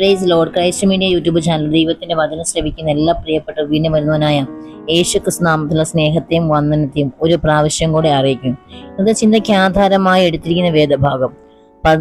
Praise lord Christ media YouTube channel ദൈവത്തിന്റെ വചനം ശ്രവിക്കുന്ന എല്ലാ പ്രിയപ്പെട്ട വീണ്ടും വരുന്നവനായ യേശു ക്രിസ്നാമത്തിലുള്ള സ്നേഹത്തെയും വന്ദനത്തെയും ഒരു പ്രാവശ്യം കൂടെ അറിയിക്കും ഇന്നത്തെ ചിന്തയ്ക്ക് ആധാരമായി എടുത്തിരിക്കുന്ന വേദഭാഗം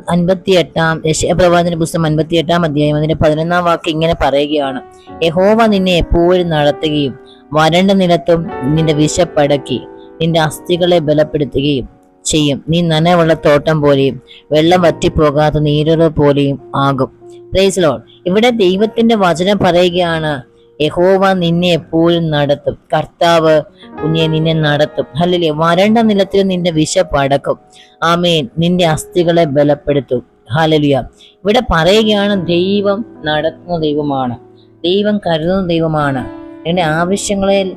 അൻപത്തി എട്ടാം പ്രവാചന പുസ്തകം അൻപത്തി എട്ടാം അധ്യായം അതിന്റെ പതിനൊന്നാം വാക്ക് ഇങ്ങനെ പറയുകയാണ്. യഹോവ നിന്നെ എപ്പോഴും നടത്തുകയും വരണ്ട നിലത്തും നിന്റെ വിശപ്പടക്കി നിന്റെ അസ്ഥികളെ ബലപ്പെടുത്തുകയും ചെയ്യും. നീ നനവുള്ള തോട്ടം പോലെയും വെള്ളം വറ്റിപ്പോകാത്ത നീരുറ പോലെയും ആകും. പ്രൈസ് ലോഡ് ഇവിടെ ദൈവത്തിന്റെ വചനം പറയുകയാണ് യഹോവ നിന്നെ എപ്പോഴും നടത്തും? കർത്താവ് കുഞ്ഞെ നിന്നെ നടത്തും. അല്ലല്ലേ വരണ്ട നിലത്തിൽ നിന്റെ വിശപ്പ് അടക്കും. ആമേൻ നിന്റെ അസ്ഥികളെ ബലപ്പെടുത്തും. ഹാലലിയ ഇവിടെ പറയുകയാണ് ദൈവം നടത്തുന്ന ദൈവമാണ്. ദൈവം കരുതുന്ന ദൈവമാണ്. നിന്റെ ആവശ്യങ്ങളെ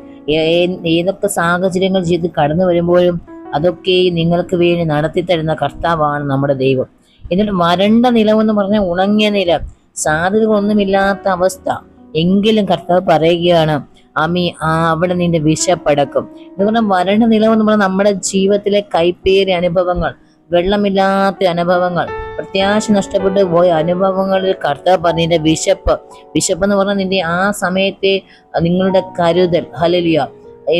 ഏതൊക്കെ സാഹചര്യങ്ങൾ ചെയ്ത് കടന്നു വരുമ്പോഴും അതൊക്കെ നിങ്ങൾക്ക് വേണ്ടി നടത്തി തരുന്ന കർത്താവാണ് നമ്മുടെ ദൈവം. എന്നിട്ട് വരണ്ട നിലമെന്ന് പറഞ്ഞാൽ ഉണങ്ങിയ നില. സാധ്യതകളൊന്നുമില്ലാത്ത അവസ്ഥ. എങ്കിലും കർത്താവ് പറയുകയാണ് അമി ആ അവിടെ നിന്റെ വിശപ്പടക്കും. ഇതുകൊണ്ട് വരണ്ട നിലമെന്ന് പറഞ്ഞാൽ നമ്മുടെ ജീവിതത്തിലെ കൈപ്പേറിയ അനുഭവങ്ങൾ വെള്ളമില്ലാത്ത അനുഭവങ്ങൾ പ്രത്യാശ നഷ്ടപ്പെട്ട് പോയ അനുഭവങ്ങളിൽ കർത്താവ് പറഞ്ഞു നിന്റെ വിശപ്പ്. വിശപ്പ് എന്ന് പറഞ്ഞാൽ നിന്റെ ആ സമയത്തെ നിങ്ങളുടെ കരുതൽ. ഹലലിയ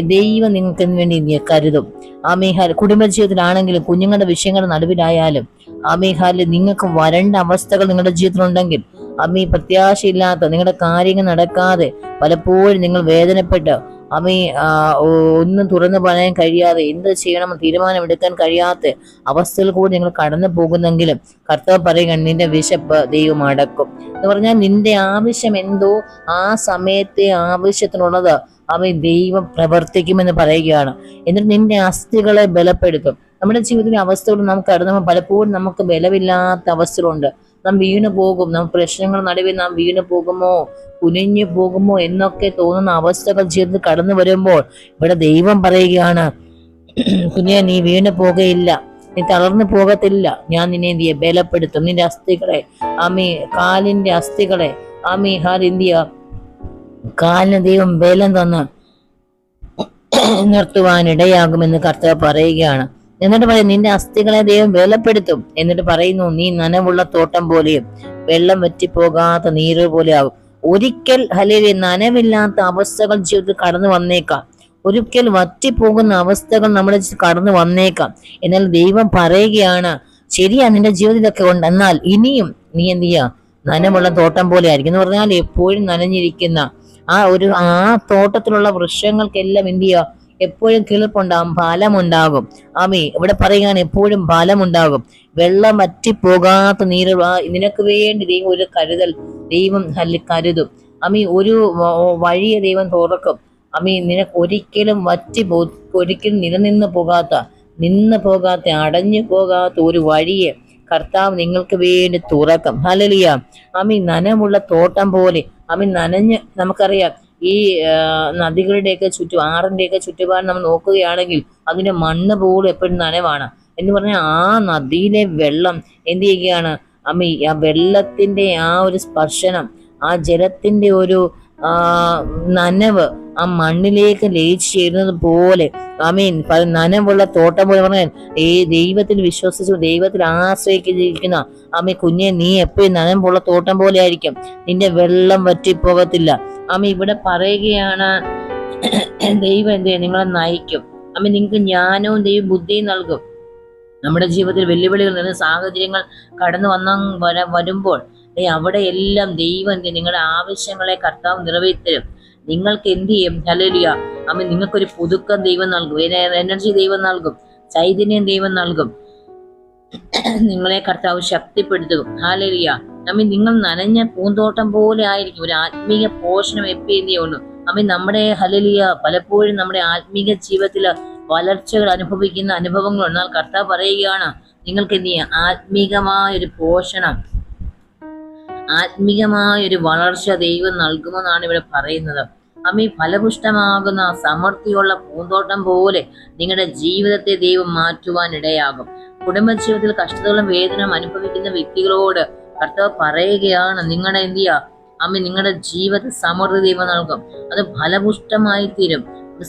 ദൈവം നിങ്ങൾക്ക് വേണ്ടി കരുതും. ആമേഹാൽ കുടുംബജീവിതത്തിലാണെങ്കിലും കുഞ്ഞുങ്ങളുടെ വിഷയങ്ങളുടെ നടുവിലായാലും ആമേഹാലിൽ നിങ്ങൾക്ക് വരണ്ട അവസ്ഥകൾ നിങ്ങളുടെ ജീവിതത്തിലുണ്ടെങ്കിൽ അമ്മീ പ്രത്യാശയില്ലാത്ത നിങ്ങളുടെ കാര്യങ്ങൾ നടക്കാതെ പലപ്പോഴും നിങ്ങൾ വേദനപ്പെട്ട് അമ്മീ ഒന്നും തുറന്നു പറയാൻ കഴിയാതെ എന്ത് ചെയ്യണമെന്ന് തീരുമാനമെടുക്കാൻ കഴിയാത്ത അവസ്ഥയിൽ കൂടി നിങ്ങൾ കടന്നു പോകുന്നെങ്കിലും കർത്താവ് പറയുകയാണ് നിന്റെ വിശപ്പ് ദൈവം അടക്കും. എന്ന് പറഞ്ഞാൽ നിന്റെ ആവശ്യം എന്തോ ആ സമയത്തെ ആവശ്യത്തിനുള്ളത് അവൻ ദൈവം പ്രവർത്തിക്കുമെന്ന് പറയുകയാണ്. എന്നിട്ട് നിന്റെ അസ്ഥികളെ ബലപ്പെടുത്തും. നമ്മുടെ ജീവിതത്തിലെ അവസ്ഥകൾ നാം കടന്നു പലപ്പോഴും നമുക്ക് ബലമില്ലാത്ത അവസ്ഥകളുണ്ട്. നാം വീണു പോകും. നാം പ്രശ്നങ്ങൾ നടുവിൽ നാം വീണു പോകുമോ? കുനിഞ്ഞു പോകുമോ? എന്നൊക്കെ തോന്നുന്ന അവസ്ഥകൾ ജീവിതത്തിൽ കടന്നു വരുമ്പോൾ ഇവിടെ ദൈവം പറയുകയാണ് കുഞ്ഞെ നീ വീണു പോകുകയില്ല. നീ തളർന്നു പോകത്തില്ല. ഞാൻ നിന്നെ എന്ത് ബലപ്പെടുത്തും. നിന്റെ അസ്ഥികളെ ആമി കാലിന്റെ അസ്ഥികളെ ആമി ഹാർ എന്തിയ കാലിന് ദൈവം ബലം തന്ന് നിർത്തുവാൻ ഇടയാകുമെന്ന് കർത്താവ് പറയുകയാണ്. എന്നിട്ട് പറയും നിന്റെ അസ്ഥികളെ ദൈവം ബലപ്പെടുത്തും. എന്നിട്ട് പറയുന്നു നീ നനവുള്ള തോട്ടം പോലെയും വെള്ളം വറ്റിപ്പോകാത്ത നീര് പോലെയാകും ഒരിക്കൽ ഹലേലി നനവില്ലാത്ത അവസ്ഥകൾ ജീവിതത്തിൽ കടന്നു വന്നേക്കാം. ഒരിക്കൽ വറ്റിപ്പോകുന്ന അവസ്ഥകൾ നമ്മുടെ കടന്നു വന്നേക്കാം. എന്നാൽ ദൈവം പറയുകയാണ് ശരിയാ നിന്റെ ജീവിതത്തിലൊക്കെ ഉണ്ട് എന്നാൽ ഇനിയും നീ എന്ത് നനമുള്ള തോട്ടം പോലെ ആയിരിക്കും. എന്ന് പറഞ്ഞാൽ എപ്പോഴും നനഞ്ഞിരിക്കുന്ന ആ ഒരു ആ തോട്ടത്തിലുള്ള വൃക്ഷങ്ങൾക്കെല്ലാം എന്ത് ചെയ്യുക? എപ്പോഴും കിളിർപ്പുണ്ടാകും ഫലമുണ്ടാകും. ആമി ഇവിടെ പറയുകയാണ് എപ്പോഴും ഫലമുണ്ടാകും. വെള്ളം വറ്റിപ്പോകാത്ത നീര് നിനക്ക് വേണ്ടി ദൈവം ഒരു കരുതൽ ദൈവം കരുതും. അമ്മി ഒരു വഴിയെ ദൈവം തുറക്കും. അമ്മി നിനക്ക് ഒരിക്കലും വറ്റി പോ ഒരിക്കലും നിലനിന്ന് പോകാത്ത നിന്ന് പോകാത്ത അടഞ്ഞു പോകാത്ത ഒരു വഴിയെ കർത്താവ് നിങ്ങൾക്ക് വേണ്ടി തുറക്കും. ഹലലിയ അമ്മി നനമുള്ള തോട്ടം പോലെ. അമ്മി നനഞ്ഞ് നമുക്കറിയാം. ഈ നദികളുടെയൊക്കെ ചുറ്റും ആറിന്റെയൊക്കെ ചുറ്റുപാട് നമ്മൾ നോക്കുകയാണെങ്കിൽ അതിന്റെ മണ്ണ് പോലും എപ്പോഴും നനവാണ്. എന്ന് പറഞ്ഞാൽ ആ നദിയിലെ വെള്ളം എന്ത് ചെയ്യുകയാണ്? അമ്മി ആ വെള്ളത്തിന്റെ ആ ഒരു സ്പർശനം ആ ജലത്തിന്റെ ഒരു ആ നനവ് ആ മണ്ണിലേക്ക് ലയിച്ചു ചേരുന്നത് പോലെ. അമീൻ നനവുള്ള തോട്ടം പോലെ പറഞ്ഞാൽ ഈ ദൈവത്തിൽ വിശ്വസിച്ച് ദൈവത്തിൽ ആശ്രയിക്കുന്ന അമ്മ കുഞ്ഞെ നീ എപ്പോഴും നനവുള്ള തോട്ടം പോലെ ആയിരിക്കും. നിന്റെ വെള്ളം വറ്റിപ്പോകത്തില്ല. അമ്മ ഇവിടെ പറയുകയാണ് ദൈവം എന്ത്? നിങ്ങളെ നയിക്കും. അമ്മ നിങ്ങൾക്ക് ജ്ഞാനവും ദൈവം ബുദ്ധിയും നൽകും. നമ്മുടെ ജീവിതത്തിൽ വെല്ലുവിളികൾ നിറഞ്ഞ സാഹചര്യങ്ങൾ കടന്നു വന്ന വര വരുമ്പോൾ ദേ അവിടെ എല്ലാം ദൈവം നിങ്ങളുടെ ആവശ്യങ്ങളെ കർത്താവ് നിറവേറ്റരും നിങ്ങൾക്ക് എന്ത് ചെയ്യും? ഹലലിയ അമ്മ നിങ്ങൾക്കൊരു പുതുക്കം ദൈവം നൽകും. എനർജി ദൈവം നൽകും. ചൈതന്യം ദൈവം നൽകും. നിങ്ങളെ കർത്താവ് ശക്തിപ്പെടുത്തും. ഹാലലിയ അമ്മ നിങ്ങൾ നനഞ്ഞ പൂന്തോട്ടം പോലെ ആയിരിക്കും. ഒരു ആത്മീയ പോഷണം ചെയ്യുള്ളൂ അമ്മ നമ്മുടെ ഹലലിയ പലപ്പോഴും നമ്മുടെ ആത്മീയ ജീവിതത്തിൽ വളർച്ചകൾ അനുഭവിക്കുന്ന അനുഭവങ്ങൾ എന്നാൽ കർത്താവ് പറയുകയാണ് നിങ്ങൾക്ക് എന്ത് ആത്മീകമായ ഒരു പോഷണം. ആത്മീകമായ ഒരു വളർച്ച ദൈവം നൽകുമെന്നാണ് ഇവിടെ പറയുന്നത്. അമ്മ ഫലപുഷ്ടമാകുന്ന സമൃദ്ധിയുള്ള പൂന്തോട്ടം പോലെ നിങ്ങളുടെ ജീവിതത്തെ ദൈവം മാറ്റുവാൻ ഇടയാകും. കുടുംബജീവിതത്തിൽ കഷ്ടതകളും വേദനയും അനുഭവിക്കുന്ന വ്യക്തികളോട് കർത്താവ് പറയുകയാണ് നിങ്ങളുടെ എന്ത് ചെയ്യുക അമ്മ നിങ്ങളുടെ ജീവിതത്തിൽ സമൃദ്ധി ദൈവം നൽകും. അത് ഫലപുഷ്ടമായി തീരും അത്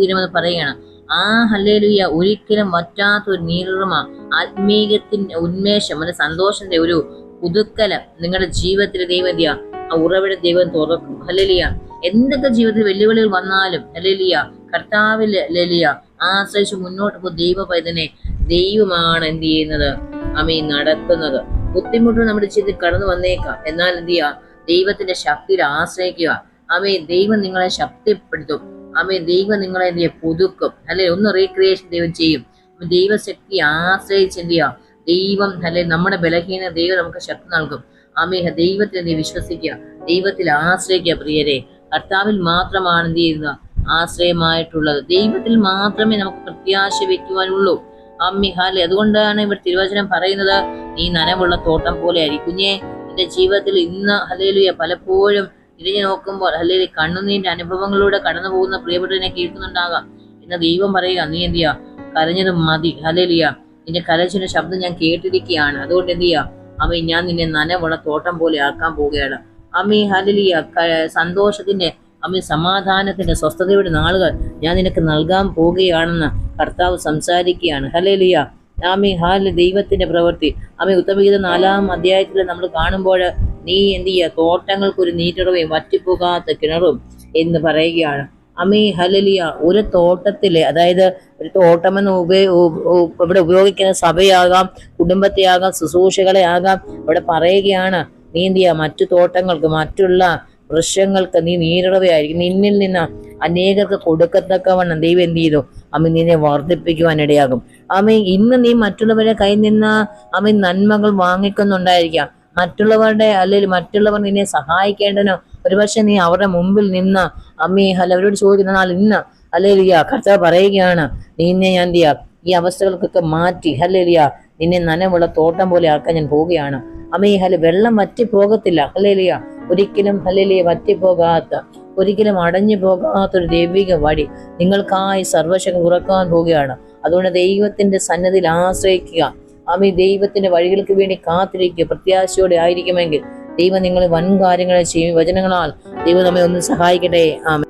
തീരും എന്ന് പറയുകയാണ്. ആ ഹല്ലേലൂയ ഒരിക്കലും വറ്റാത്ത ഒരു നീറുമ ആത്മീയത്തിന്റെ ഉന്മേഷം ഒരു സന്തോഷത്തിന്റെ ഒരു പുതുക്കലം. നിങ്ങളുടെ ജീവിതത്തിൽ ദൈവം എന്ത് ആ ഉറവിടെ ദൈവം തുറക്കും. ഹലലിയ എന്തൊക്കെ ജീവിതത്തിൽ വെല്ലുവിളികൾ വന്നാലും ഹലലിയ കർത്താവിൽ ലലിയ ആശ്രയിച്ച് മുന്നോട്ട് പോകും ദൈവ പൈതനെ ദൈവമാണ് എന്ത് ചെയ്യുന്നത്? അമീ നടത്തുന്നത്. ബുദ്ധിമുട്ടുകൾ നമ്മുടെ ജീവിതത്തിൽ കടന്നു വന്നേക്കാം. എന്നാൽ എന്ത് ചെയ്യുക? ദൈവത്തിന്റെ ശക്തിയിൽ ആശ്രയിക്കുക. അമേ ദൈവം നിങ്ങളെ ശക്തിപ്പെടുത്തും. അമേ ദൈവം നിങ്ങളെ എന്ത് പുതുക്കും. അല്ലെ ഒന്ന് റീക്രിയേഷൻ ദൈവം ചെയ്യും. ദൈവശക്തി ആശ്രയിച്ച് എന്ത് ചെയ്യുക? ദൈവം അല്ലെ നമ്മുടെ ബലഹീന ദൈവം നമുക്ക് ശക്തി നൽകും. അമേഹ ദൈവത്തിൽ നീ വിശ്വസിക്കുക. ദൈവത്തിൽ ആശ്രയിക്കുക പ്രിയരെ. കർത്താവിൽ മാത്രമാണ് എന്ത് ചെയ്യുന്നത്? ആശ്രയമായിട്ടുള്ളത്. ദൈവത്തിൽ മാത്രമേ നമുക്ക് പ്രത്യാശ വയ്ക്കുവാനുള്ളൂ അമ്മി ഹാലെ. അതുകൊണ്ടാണ് ഇവിടെ തിരുവചനം പറയുന്നത് നീ നനവുള്ള തോട്ടം പോലെ ആയിരിക്കും. കുഞ്ഞെ നിന്റെ ജീവിതത്തിൽ ഇന്ന് ഹലേലുയ പലപ്പോഴും തിരിഞ്ഞു നോക്കുമ്പോൾ ഹലേലി കണ്ണുനീരിന്റെ അനുഭവങ്ങളിലൂടെ കടന്നു പോകുന്ന പ്രിയപ്പെട്ടതിനെ കേൾക്കുന്നുണ്ടാകാം. എന്ന് ദൈവം പറയുക നീ എന്ത് ചെയ്യുക? കരഞ്ഞത് മതി. ഹലേലിയ നിന്റെ കരച്ചിന് ശബ്ദം ഞാൻ കേട്ടിരിക്കുകയാണ്. അതുകൊണ്ട് എന്ത് ചെയ്യാം? അമ്മ ഞാൻ നിന്നെ നനവുള്ള തോട്ടം പോലെ ആക്കാൻ പോവുകയാണ്. അമ്മി ഹലിയ സന്തോഷത്തിന്റെ അമ്മ സമാധാനത്തിന്റെ സ്വസ്ഥതയുടെ നാളുകൾ ഞാൻ നിനക്ക് നൽകാൻ പോവുകയാണെന്ന് കർത്താവ് സംസാരിക്കുകയാണ്. ഹലേലിയ ആമി ഹാൽ ദൈവത്തിന്റെ പ്രവൃത്തി. ആമി ഉത്തമഗീത നാലാം അധ്യായത്തിൽ നമ്മൾ കാണുമ്പോൾ നീ എന്ത് ചെയ്യുക? തോട്ടങ്ങൾക്കൊരു ഒരു നീറ്റിറവയും വറ്റിപ്പോകാത്ത കിണറും എന്ന് പറയുകയാണ്. അമി ഹലലിയ ഒരു തോട്ടത്തിലെ അതായത് ഒരു തോട്ടമെന്ന് ഉപയോ ഉ- ഉ- ഇവിടെ ഉപയോഗിക്കുന്ന സഭയാകാം കുടുംബത്തെയാകാം ശുശ്രൂഷകളെ ആകാം ഇവിടെ പറയുകയാണ് നീ മറ്റു തോട്ടങ്ങൾക്ക് മറ്റുള്ള വൃക്ഷങ്ങൾക്ക് നീ നീരിടവയായിരിക്കും നിന്നിൽ നിന്ന് അനേകർക്ക് കൊടുക്കത്തക്കവണ്ണം ദൈവം എന്ത് ചെയ്തു? അമ്മ നിന്നെ വർദ്ധിപ്പിക്കുവാനിടയാകും അമ്മ ഇന്ന് നീ മറ്റുള്ളവരെ കയ്യിൽ നിന്ന് അമ്മ നന്മകൾ വാങ്ങിക്കുന്നുണ്ടായിരിക്കാം മറ്റുള്ളവരുടെ അല്ലെങ്കിൽ മറ്റുള്ളവർ നിന്നെ സഹായിക്കേണ്ടതിനോ ഒരുപക്ഷെ നീ അവരുടെ മുമ്പിൽ നിന്ന് അമ്മേ അല്ല അവരോട് ചോദിക്കുന്ന നാൾ ഇന്ന്. അല്ലേലിയ കർത്താവ് പറയുകയാണ് നിന്നെ ഞാൻ എന്ത് ഈ അവസ്ഥകൾക്കൊക്കെ മാറ്റി ഹല്ലേലിയ നിന്നെ നനവുള്ള തോട്ടം പോലെ ആക്കാൻ ഞാൻ പോവുകയാണ്. അമ്മേ ഹല വെള്ളം വറ്റി പോകത്തില്ല ഹല്ലേലിയ. ഒരിക്കലും ഹല്ലേലിയ വറ്റിപ്പോകാത്ത ഒരിക്കലും അടഞ്ഞു പോകാത്തൊരു ദൈവിക വഴി നിങ്ങൾക്കായി സർവശക്തി തുറക്കാൻ പോവുകയാണ്. അതുകൊണ്ട് ദൈവത്തിന്റെ സന്നദ്ധിയിൽ ആശ്രയിക്കുക. ആമി ദൈവത്തിന്റെ വഴികൾക്ക് വേണ്ടി കാത്തിരിക്കുക. പ്രത്യാശയോടെ ആയിരിക്കുമെങ്കിൽ ദൈവം നിങ്ങൾ വൻ കാര്യങ്ങൾ ചെയ്യും വചനങ്ങളാൽ ദൈവം നമ്മെ ഒന്ന് സഹായിക്കട്ടെ. ആമ